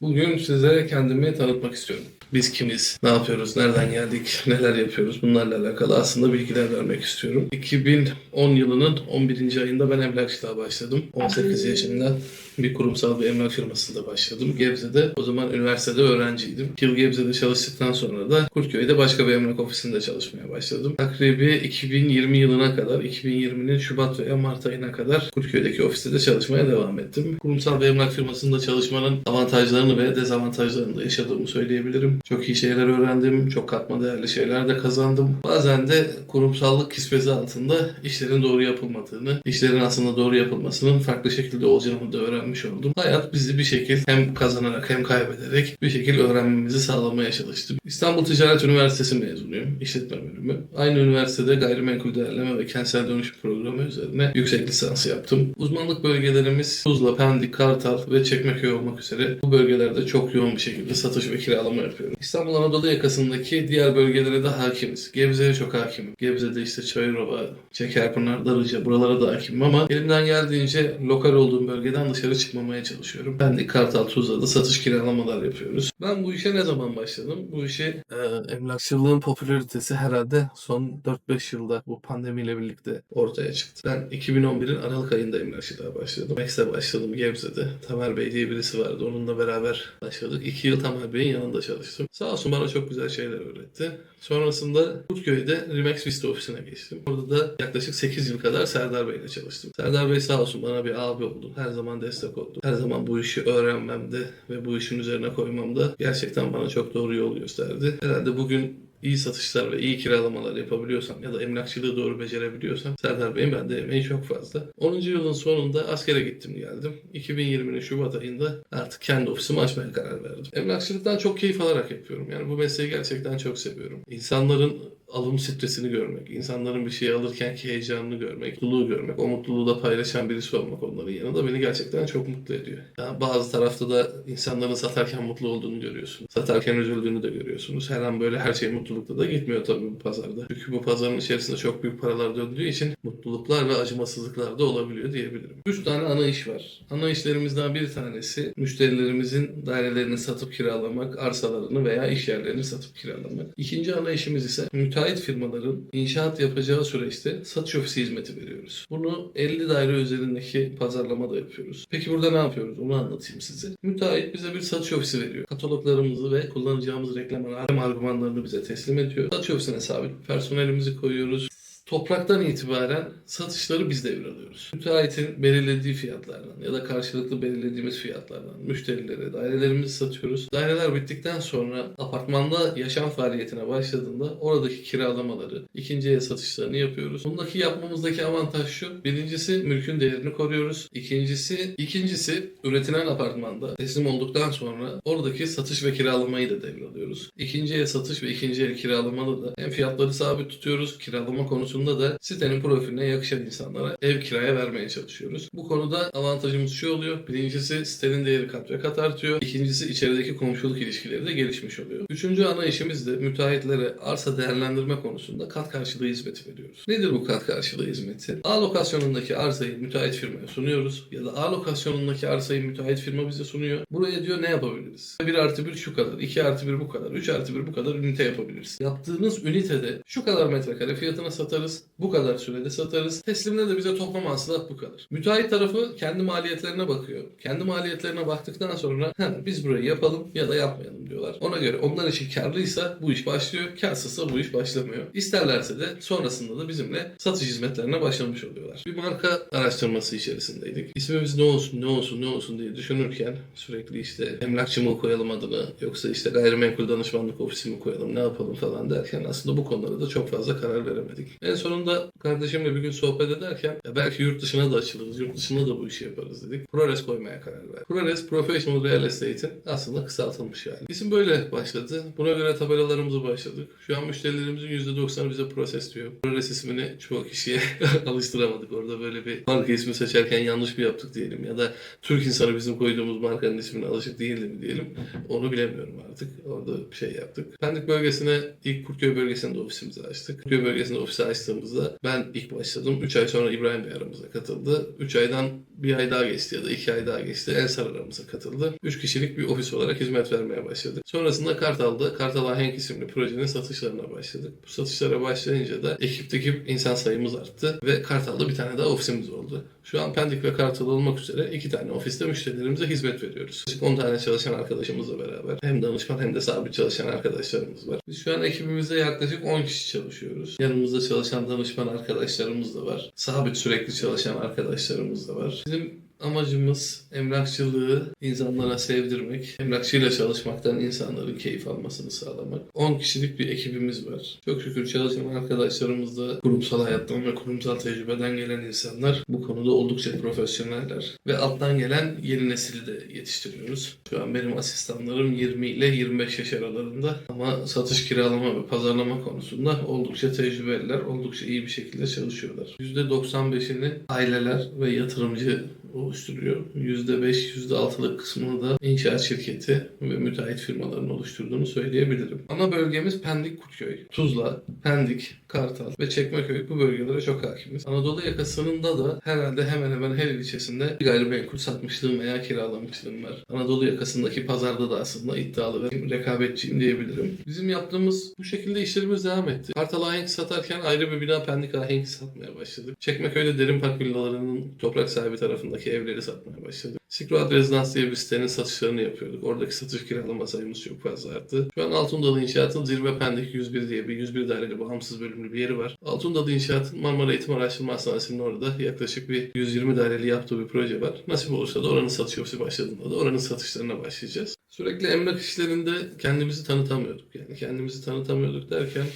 Bugün size kendimi tanıtmak istiyorum. Biz kimiz, ne yapıyoruz, nereden geldik, neler yapıyoruz bunlarla alakalı aslında bilgiler vermek istiyorum. 2010 yılının 11. ayında ben emlakçılığa başladım. 18 yaşında bir kurumsal bir emlak firmasında başladım. Gebze'de o zaman üniversitede öğrenciydim. Yıl Gebze'de çalıştıktan sonra da Kurtköy'de başka bir emlak ofisinde çalışmaya başladım. Takribi 2020 yılına kadar, 2020'nin Şubat veya Mart ayına kadar Kurtköy'deki ofiste de çalışmaya devam ettim. Kurumsal bir emlak firmasında çalışmanın avantajlarını ve dezavantajlarını da yaşadığımı söyleyebilirim. Çok iyi şeyler öğrendim, çok katma değerli şeyler de kazandım. Bazen de kurumsallık kisvesi altında işlerin doğru yapılmadığını, işlerin aslında doğru yapılmasının farklı şekilde olacağını da öğrenmiş oldum. Hayat bizi bir şekil hem kazanarak hem kaybederek bir şekil öğrenmemizi sağlamaya çalıştı. İstanbul Ticaret Üniversitesi mezunuyum, işletme bölümü. Aynı üniversitede gayrimenkul değerleme ve kentsel dönüşüm programı üzerine yüksek lisans yaptım. Uzmanlık bölgelerimiz Tuzla, Pendik, Kartal ve Çekmeköy olmak üzere bu bölgelerde çok yoğun bir şekilde satış ve kiralama yapıyorum. İstanbul Anadolu yakasındaki diğer bölgelere de hakimiz. Gebze'ye çok hakimim. Gebze'de işte Çayırova, Çekerpınar, Darıca buralara da hakimim ama elimden geldiğince lokal olduğum bölgeden dışarı çıkmamaya çalışıyorum. Pendik, Kartal, Tuzla'da satış kiralamalar yapıyoruz. Ben bu işe ne zaman başladım? Bu işi e, emlakçılığın popülaritesi herhalde son 4-5 yılda bu pandemiyle birlikte ortaya çıktı. Ben 2011'in Aralık ayında emlakçılığa başladım. Max'e başladım Gebze'de. Tamer Bey diye birisi vardı. Onunla beraber başladık. 2 yıl Tamer Bey'in yanında çalıştım. Sağ olsun bana çok güzel şeyler öğretti. Sonrasında Kurtköy'de Remax Vista ofisine geçtim. Orada da yaklaşık 8 yıl kadar Serdar Bey ile çalıştım. Serdar Bey sağ olsun bana bir abi oldu. Her zaman destek oldu. Her zaman bu işi öğrenmemde ve bu işin üzerine koymamda gerçekten bana çok doğru yol gösterdi. Herhalde bugün iyi satışlar ve iyi kiralamalar yapabiliyorsam ya da emlakçılığı doğru becerebiliyorsam Serdar Bey'in bende emeği çok fazla. 10. yılın sonunda askere gittim geldim. 2020'nin Şubat ayında artık kendi ofisimi açmaya karar verdim. Emlakçılıktan çok keyif alarak yapıyorum. Yani bu mesleği gerçekten çok seviyorum. İnsanların alım stresini görmek, insanların bir şey alırken ki heyecanını görmek, mutluluğu görmek, o mutluluğu da paylaşan birisi olmak onların yanında beni gerçekten çok mutlu ediyor. Yani bazı tarafta da insanların satarken mutlu olduğunu görüyorsunuz. Satarken üzüldüğünü de görüyorsunuz. Her an böyle her şey mutlulukta da gitmiyor tabii bu pazarda. Çünkü bu pazarın içerisinde çok büyük paralar döndüğü için mutluluklar ve acımasızlıklar da olabiliyor diyebilirim. Üç tane ana iş var. Ana işlerimizden bir tanesi müşterilerimizin dairelerini satıp kiralamak, arsalarını veya iş yerlerini satıp kiralamak. İkinci ana işimiz ise müteahhit firmaların inşaat yapacağı süreçte satış ofisi hizmeti veriyoruz. Bunu 50 daire üzerindeki pazarlama da yapıyoruz. Peki burada ne yapıyoruz? Onu anlatayım size. Müteahhit bize bir satış ofisi veriyor. Kataloglarımızı ve kullanacağımız reklam argümanlarını bize teslim ediyor. Satış ofisine sabit personelimizi koyuyoruz. Topraktan itibaren satışları biz devralıyoruz. Müteahhitin belirlediği fiyatlardan ya da karşılıklı belirlediğimiz fiyatlardan müşterilere dairelerimizi satıyoruz. Daireler bittikten sonra apartmanda yaşam faaliyetine başladığında oradaki kiralamaları, ikinci el satışlarını yapıyoruz. Bundaki yapmamızdaki avantaj şu. Birincisi mülkün değerini koruyoruz. İkincisi, ikincisi üretilen apartmanda teslim olduktan sonra oradaki satış ve kiralamayı da devralıyoruz. İkinci el satış ve ikinci el kiralamada da hem fiyatları sabit tutuyoruz, kiralama konusunda da sitenin profiline yakışan insanlara ev kiraya vermeye çalışıyoruz. Bu konuda avantajımız şu oluyor. Birincisi sitenin değeri kat ve kat artıyor. İkincisi içerideki komşuluk ilişkileri de gelişmiş oluyor. Üçüncü ana işimiz de müteahhitlere arsa değerlendirme konusunda kat karşılığı hizmeti veriyoruz. Nedir bu kat karşılığı hizmeti? A lokasyonundaki arsayı müteahhit firmaya sunuyoruz ya da A lokasyonundaki arsayı müteahhit firma bize sunuyor. Buraya diyor ne yapabiliriz? 1 artı 1 şu kadar, 2 artı 1 bu kadar, 3 artı 1 bu kadar ünite yapabiliriz. Yaptığınız ünitede şu kadar metrekare fiyatına satarız, bu kadar sürede satarız. Teslimde de bize toplam hasılat bu kadar. Müteahhit tarafı kendi maliyetlerine bakıyor. Kendi maliyetlerine baktıktan sonra "Ha, biz burayı yapalım ya da yapmayalım diyorlar. Ona göre onlar için karlıysa bu iş başlıyor, karsızsa bu iş başlamıyor. İsterlerse de sonrasında da bizimle satış hizmetlerine başlamış oluyorlar. Bir marka araştırması içerisindeydik. İsmimiz ne olsun, ne olsun, ne olsun diye düşünürken sürekli işte emlakçı mı koyalım adını yoksa işte gayrimenkul danışmanlık ofisi mi koyalım, ne yapalım falan derken aslında bu konulara da çok fazla karar veremedik. En sonunda kardeşimle bir gün sohbet ederken ya belki yurt dışına da açılırız, yurt dışında da bu işi yaparız dedik. ProRes koymaya karar verdik. ProRes Professional Real Estate'in aslında kısaltılmış hali. İsim böyle başladı. Buna göre tabelalarımızı başladık. Şu an müşterilerimizin %90'ı bize Proses diyor. ProRes ismini çoğu kişiye alıştıramadık. Orada böyle bir marka ismi seçerken yanlış mı yaptık diyelim ya da Türk insanı bizim koyduğumuz markanın ismine alışık değildi mi diyelim. Onu bilemiyorum artık. Orada bir şey yaptık. Pendik bölgesine ilk Kurtköy bölgesinde ofisimizi açtık. Kurtköy bölgesinde ofisi açtık açtığımızda ben ilk başladım. 3 ay sonra İbrahim Bey aramıza katıldı. 3 aydan bir ay daha geçti ya da 2 ay daha geçti. Ensar aramıza katıldı. 3 kişilik bir ofis olarak hizmet vermeye başladık. Sonrasında Kartal'da Kartal Ahenk isimli projenin satışlarına başladık. Bu satışlara başlayınca da ekipteki insan sayımız arttı ve Kartal'da bir tane daha ofisimiz oldu. Şu an Pendik ve Kartal olmak üzere iki tane ofiste müşterilerimize hizmet veriyoruz. Yaklaşık 10 tane çalışan arkadaşımızla beraber hem danışman hem de sabit çalışan arkadaşlarımız var. Biz şu an ekibimizde yaklaşık 10 kişi çalışıyoruz. Yanımızda çalışan danışman arkadaşlarımız da var. Sabit sürekli çalışan arkadaşlarımız da var. Bizim amacımız emlakçılığı insanlara sevdirmek, emlakçıyla çalışmaktan insanların keyif almasını sağlamak. 10 kişilik bir ekibimiz var. Çok şükür çalışan arkadaşlarımız da kurumsal hayattan ve kurumsal tecrübeden gelen insanlar. Bu konuda oldukça profesyoneller. Ve alttan gelen yeni nesili de yetiştiriyoruz. Şu an benim asistanlarım 20 ile 25 yaş aralarında ama satış, kiralama ve pazarlama konusunda oldukça tecrübeliler, oldukça iyi bir şekilde çalışıyorlar. %95'ini aileler ve yatırımcı oluşturuyor. %5, %6'lık kısmını da inşaat şirketi ve müteahhit firmaların oluşturduğunu söyleyebilirim. Ana bölgemiz Pendik, Kurtköy, Tuzla, Pendik, Kartal ve Çekmeköy bu bölgelere çok hakimiz. Anadolu yakasında da herhalde hemen hemen her ilçesinde bir gayrimenkul satmışlığım veya kiralamışlığım var. Anadolu yakasındaki pazarda da aslında iddialı ve rekabetçiyim diyebilirim. Bizim yaptığımız bu şekilde işlerimiz devam etti. Kartal Ahenk satarken ayrı bir bina Pendik Ahenk satmaya başladık. Çekmeköy'de Derin Park villalarının toprak sahibi tarafındaki evleri satmaya başladık. Sikruat Rezidans diye bir sitenin satışlarını yapıyorduk. Oradaki satış kiralama sayımız çok fazla arttı. Şu an Altundalı İnşaat'ın Zirve Pendik 101 diye bir 101 daireli bağımsız bölümlü bir yeri var. Altundalı İnşaat'ın Marmara Eğitim Araştırma Hastanesi'nin orada yaklaşık bir 120 daireli yaptığı bir proje var. Nasip olursa da oranın satış ofisi başladığında da oranın satışlarına başlayacağız. Sürekli emlak işlerinde kendimizi tanıtamıyorduk. Yani kendimizi tanıtamıyorduk derken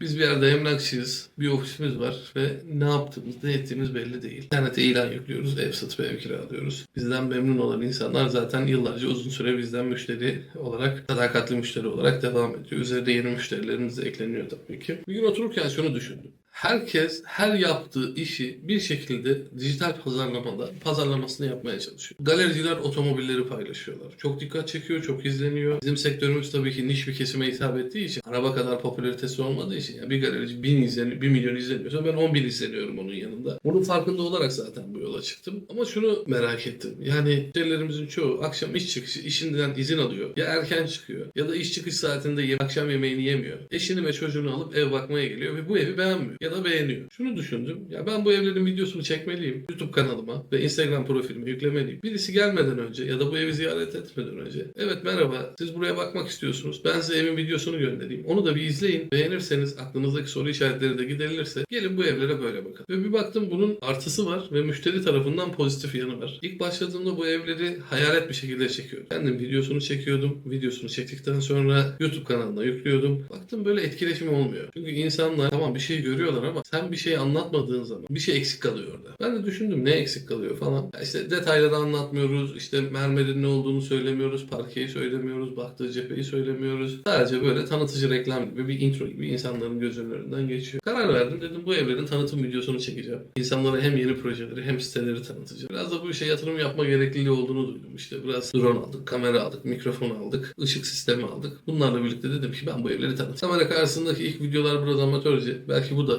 biz bir yerde emlakçıyız, bir ofisimiz var ve ne yaptığımız, ne ettiğimiz belli değil. İnternete ilan yüklüyoruz, ev satıp ev kiralıyoruz. Bizden memnun olan insanlar zaten yıllarca uzun süre bizden müşteri olarak, sadakatli müşteri olarak devam ediyor. Üzerine yeni müşterilerimiz de ekleniyor tabii ki. Bir gün otururken şunu düşündüm. Herkes her yaptığı işi bir şekilde dijital pazarlamada pazarlamasını yapmaya çalışıyor. Galericiler otomobilleri paylaşıyorlar. Çok dikkat çekiyor, çok izleniyor. Bizim sektörümüz tabii ki niş bir kesime hitap ettiği için, araba kadar popülaritesi olmadığı için yani bir galerici bin izleniyor, bir milyon izleniyorsa ben 10 bin izleniyorum onun yanında. Bunun farkında olarak zaten bu yola çıktım. Ama şunu merak ettim. Yani müşterilerimizin çoğu akşam iş çıkışı işinden izin alıyor. Ya erken çıkıyor ya da iş çıkış saatinde akşam yemeğini yemiyor. Eşini ve çocuğunu alıp ev bakmaya geliyor ve bu evi beğenmiyor ya da beğeniyor. Şunu düşündüm. Ya ben bu evlerin videosunu çekmeliyim. YouTube kanalıma ve Instagram profilime yüklemeliyim. Birisi gelmeden önce ya da bu evi ziyaret etmeden önce. Evet merhaba siz buraya bakmak istiyorsunuz. Ben size evin videosunu göndereyim. Onu da bir izleyin. Beğenirseniz aklınızdaki soru işaretleri de giderilirse gelin bu evlere böyle bakın. Ve bir baktım bunun artısı var ve müşteri tarafından pozitif yanı var. İlk başladığımda bu evleri hayalet bir şekilde çekiyorum. Kendim videosunu çekiyordum. Videosunu çektikten sonra YouTube kanalına yüklüyordum. Baktım böyle etkileşim olmuyor. Çünkü insanlar tamam bir şey görüyorlar ama sen bir şey anlatmadığın zaman bir şey eksik kalıyor orada. Ben de düşündüm ne eksik kalıyor falan. Ya işte detayları anlatmıyoruz. işte mermerin ne olduğunu söylemiyoruz. Parkeyi söylemiyoruz. Baktığı cepheyi söylemiyoruz. Sadece böyle tanıtıcı reklam gibi bir intro gibi insanların gözünün önünden geçiyor. Karar verdim dedim bu evlerin tanıtım videosunu çekeceğim. İnsanlara hem yeni projeleri hem siteleri tanıtacağım. Biraz da bu işe yatırım yapma gerekliliği olduğunu duydum. İşte biraz drone aldık, kamera aldık, mikrofon aldık, ışık sistemi aldık. Bunlarla birlikte dedim ki ben bu evleri tanıtacağım. Kamera karşısındaki ilk videolar biraz amatörce. Belki bu da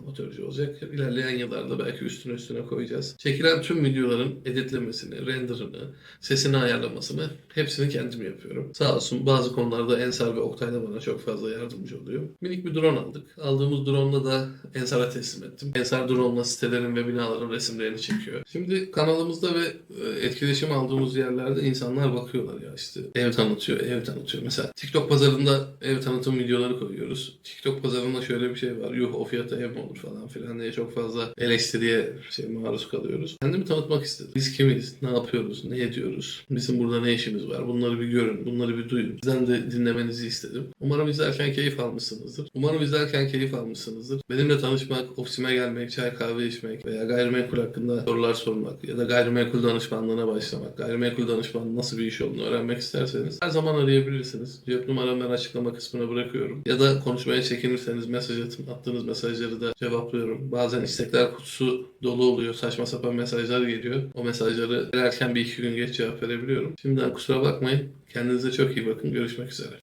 amatörce olacak. İlerleyen yıllarda belki üstüne üstüne koyacağız. Çekilen tüm videoların editlemesini, renderını, sesini ayarlamasını hepsini kendim yapıyorum. Sağ olsun bazı konularda Ensar ve Oktay da bana çok fazla yardımcı oluyor. Minik bir drone aldık. Aldığımız drone'la da Ensar'a teslim ettim. Ensar drone'la sitelerin ve binaların resimlerini çekiyor. Şimdi kanalımızda ve e, etkileşim aldığımız yerlerde insanlar bakıyorlar ya işte ev tanıtıyor, ev tanıtıyor. Mesela TikTok pazarında ev tanıtım videoları koyuyoruz. TikTok pazarında şöyle bir şey var. Yuh o fiyata ev mi olur falan filan diye çok fazla eleştiriye şey maruz kalıyoruz. Kendimi tanıtmak istedim. Biz kimiz? Ne yapıyoruz? Ne ediyoruz? Bizim burada ne işimiz var? Bunları bir görün. Bunları bir duyun. Sizden de dinlemenizi istedim. Umarım izlerken keyif almışsınızdır. Umarım izlerken keyif almışsınızdır. Benimle tanışmak, ofisime gelmek, çay kahve içmek veya gayrimenkul hakkında sorular sormak ya da gayrimenkul danışmanlığına başlamak, gayrimenkul danışmanlığı nasıl bir iş olduğunu öğrenmek isterseniz her zaman arayabilirsiniz. Cep numaramı ben açıklama kısmına bırakıyorum. Ya da konuşmaya çekinirseniz mesaj atın. Attığınız mesajları da cevaplıyorum. Bazen istekler kutusu dolu oluyor. Saçma sapan mesajlar geliyor. O mesajları verirken bir iki gün geç cevap verebiliyorum. Şimdiden kusura bakmayın. Kendinize çok iyi bakın. Görüşmek üzere.